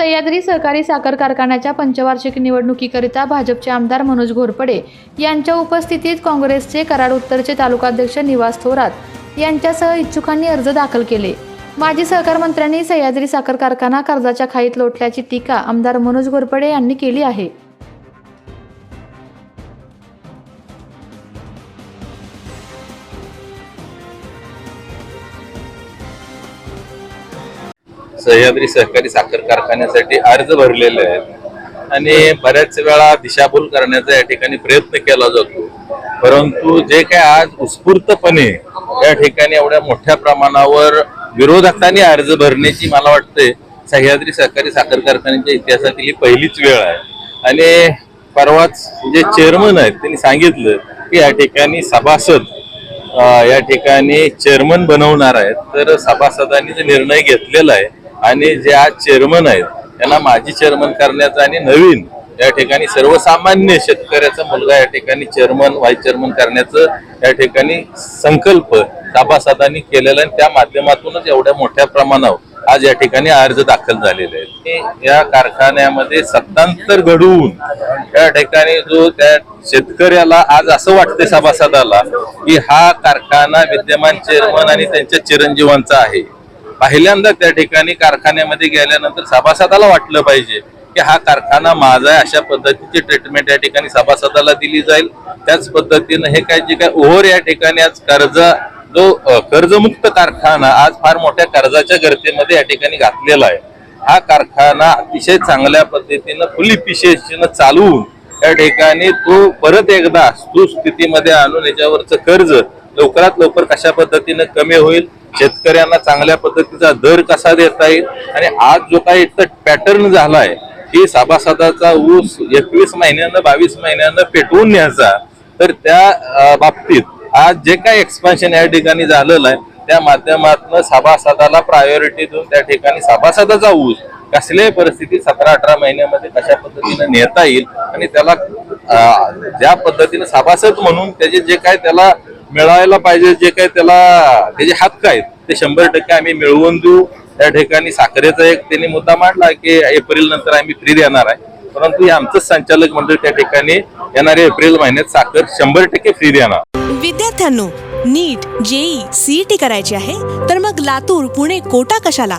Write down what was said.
सह्याद्री सहकारी साखर कारखान्याच्या पंचवार्षिक निवडणुकीकरिता भाजपचे आमदार मनोज घोरपडे यांच्या उपस्थितीत काँग्रेसचे कराड उत्तरचे तालुकाध्यक्ष निवास थोरात यांच्यासह इच्छुकांनी अर्ज दाखल केले. माजी सहकार मंत्र्यांनी सह्याद्री साखर कारखाना कर्जाच्या खाईत लोटल्याची टीका आमदार मनोज घोरपडे यांनी केली आहे. सह्याद्री सहकारी साखर कारखान्यासाठी अर्ज भरलेले आहेत. आणि बऱ्याच वेळा दिशाभूल करण्याचा या ठिकाणी प्रयत्न केला जातो. परंतु जे काय आज उत्स्फूर्तपणे या ठिकाणी एवढ्या मोठ्या प्रमाणावर विरोधकांनी अर्ज भरण्याची मला वाटते सह्याद्री सहकारी साखर कारखान्याच्या इतिहासातील ही पहिलीच वेळ आहे. आणि परवाच जे चेअरमन आहेत त्यांनी सांगितलं की या ठिकाणी सभासद या ठिकाणी चेअरमन बनवणार आहेत. तर सभासदांनी जो निर्णय घेतलेला आहे आणि जे आज चेअरमन आहेत त्यांना माजी चेअरमन करण्याचा आणि नवीन या ठिकाणी सर्वसामान्य शेतकऱ्याचा मुलगा या ठिकाणी चेअरमन व्हाईस चेअरमन करण्याचं या ठिकाणी संकल्प सभासदांनी केलेला आणि त्या माध्यमातूनच एवढ्या मोठ्या प्रमाणावर आज या ठिकाणी अर्ज दाखल झालेले आहेत. या कारखान्यामध्ये सत्तांतर घडवून या ठिकाणी जो त्या शेतकऱ्याला आज असं वाटतंय सभासदाला की हा कारखाना विद्यमान चेअरमन आणि त्यांच्या चिरंजीवांचा आहे. पहिल्यांदा त्या ठिकाणी कारखान्यामध्ये गेल्यानंतर सभासदाला वाटलं पाहिजे की हा कारखाना माझा आहे अशा पद्धतीची ट्रीटमेंट या ठिकाणी सभासदाला दिली जाईल. त्याच पद्धतीनं हे काय जे काय ओव्हर या ठिकाणी आज कर्ज जो कर्जमुक्त कारखाना आज फार मोठ्या कर्जाच्या गर्दीमध्ये या ठिकाणी घातलेला आहे. हा कारखाना अतिशय चांगल्या पद्धतीनं फुल इफिशियन्सीनं चालवून या ठिकाणी तो परत एकदा सुस्थितीमध्ये आणून याच्यावरचं कर्ज लवकरात लवकर कशा पद्धतीनं कमी होईल शेतकऱ्यांना चांगल्या पद्धतीचा दर कसा देता येईल आणि आज जो काही पॅटर्न झालाय की सभासदाचा ऊस एकवीस महिन्यानं बावीस महिन्यानं पेटवून न्यायचा तर त्या बाबतीत आज जे काही एक्सपान्शन या ठिकाणी झालेलं आहे त्या माध्यमातून सभासदाला प्रायोरिटी देऊन त्या ठिकाणी सभासदाचा ऊस कसल्याही परिस्थितीत सतरा अठरा महिन्यामध्ये कशा पद्धतीनं नेता येईल आणि त्याला ज्या पद्धतीनं सभासद म्हणून त्याचे जे काय त्याला मिळायला पाहिजे जे काय त्याला त्याचे हक्क आहेत ते शंभर टक्के आम्ही मिळवून देऊ. त्या ठिकाणी साखरेचा एक त्यांनी मुद्दा मांडला की एप्रिल नंतर आम्ही फ्री देणार आहे. परंतु हे आमचंच संचालक मंडळ त्या ठिकाणी येणाऱ्या एप्रिल महिन्यात साखर शंभर टक्के फ्री देणार. विद्यार्थ्यांनो नीट जेई सीईटी करायची आहे तर मग लातूर पुणे कोटा कशाला?